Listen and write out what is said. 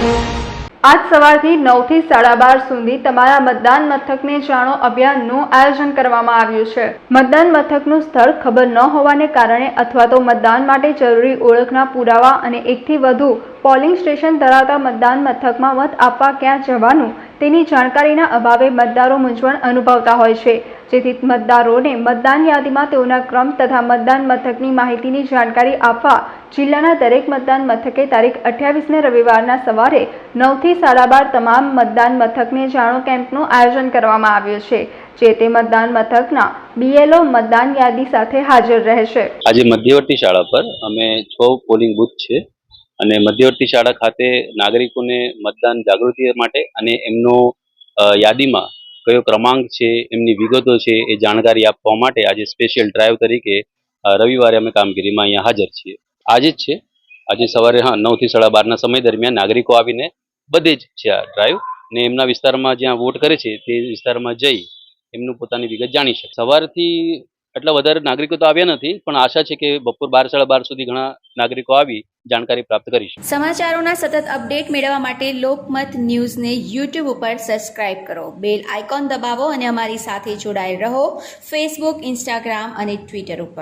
આજ સવારથી નવથી સાડા બાર સુધી તમારા મતદાન મથકને જાણો અભિયાનનું આયોજન કરવામાં આવ્યું છે. મતદાન મથકનું સ્થળ ખબર ન હોવાને કારણે અથવા તો મતદાન માટે જરૂરી ઓળખના પુરાવા અને એકથી વધુ પોલિંગ સ્ટેશન ધરાવતા મતદાન મથકમાં મત આપવા ક્યાં જવાનું તેની જાણકારીના અભાવે મતદારો મૂંઝવણ અનુભવતા હોય છે. જેથી મતદારોને મતદાન યાદીમાં તેઓના ક્રમ તથા મતદાન મથકની માહિતીની જાણકારી આપવા જિલ્લાના દરેક મતદાન મથકે તારીખ અઠ્યાવીસને રવિવારના સવારે નવથી સાડા બાર તમામ મતદાન મથકને જાણો કેમ્પનું આયોજન કરવામાં આવ્યું છે, જે તે મતદાન મથકના બીએલઓ મતદાન યાદી સાથે હાજર રહેશે. આજે મધ્યવર્તી શાળા પર અમે છ પોલિંગ બુથ છે અને મધ્યવર્તી શાળા ખાતે નાગરિકોને મતદાન જાગૃતિ માટે અને એમનો યાદીમાં કયો ક્રમાંક છે, એમની વિગતો છે, એ જાણકારી આપવા માટે આજે સ્પેશિયલ ડ્રાઈવ તરીકે રવિવારે અમે કામગીરીમાં અહીંયા હાજર છીએ. આજે જ છે. આજે સવારે, હા, નવથી સાડા બારના સમય દરમિયાન નાગરિકો આવીને બધે જ છે આ ડ્રાઈવ ને એમના વિસ્તારમાં જ્યાં વોટ કરે છે, તે વિસ્તારમાં જઈ એમનું પોતાની વિગત જાણી શકે. સવારથી એટલા વધારે નાગરિકો તો આવ્યા નથી, પણ આશા છે કે બપોર બાર, સાડા બાર સુધી ઘણા નાગરિકો આવી જાણકારી પ્રાપ્ત કરીશું. સમાચારોના સતત અપડેટ મેળવવા માટે લોકમત ન્યૂઝને યુટ્યુબ ઉપર સબસ્ક્રાઇબ કરો. બેલ આઇકોન દબાવો અને અમારી સાથે જોડાયેલ રહો. ફેસબુક ઇન્સ્ટાગ્રામ અને ટ્વિટર ઉપર.